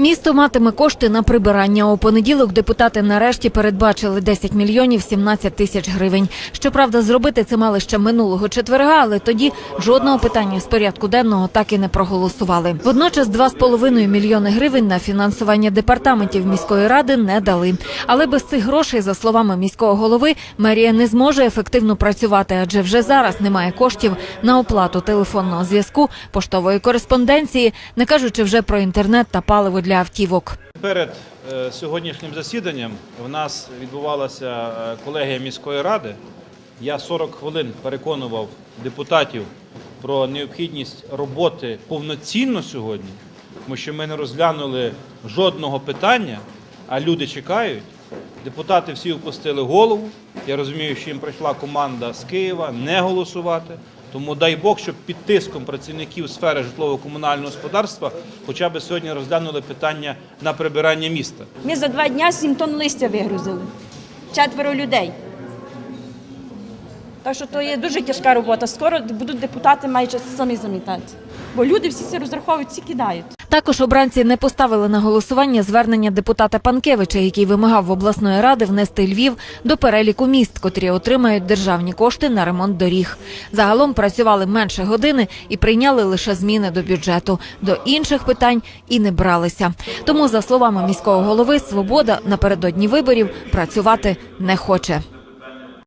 Місто матиме кошти на прибирання. У понеділок депутати нарешті передбачили 10 мільйонів 17 тисяч гривень. Щоправда, зробити це мали ще минулого четверга, але тоді жодного питання з порядку денного так і не проголосували. Водночас 2,5 мільйони гривень на фінансування департаментів міської ради не дали. Але без цих грошей, за словами міського голови, мерія не зможе ефективно працювати, адже вже зараз немає коштів на оплату телефонного зв'язку, поштової кореспонденції, не кажучи вже про інтернет та паливо для автівок. Перед е, сьогоднішнім засіданням в нас відбувалася е, колегія міської ради. Я 40 хвилин переконував депутатів про необхідність роботи повноцінно сьогодні, тому що ми не розглянули жодного питання, а люди чекають. Депутати всі опустили голову. Я розумію, що їм прийшла команда з Києва не голосувати. Тому дай Бог, щоб під тиском працівників сфери житлово-комунального господарства хоча б сьогодні розглянули питання на прибирання міста. Ми за два дні 7 тонн листя вигрузили. Четверо людей. Так що то є дуже тяжка робота. Скоро будуть депутати майже самі замітати. Бо люди всі це розраховують, всі кидають. Також обранці не поставили на голосування звернення депутата Панкевича, який вимагав в обласної ради внести Львів до переліку міст, котрі отримають державні кошти на ремонт доріг. Загалом працювали менше години і прийняли лише зміни до бюджету. До інших питань і не бралися. Тому, за словами міського голови, свобода напередодні виборів працювати не хоче.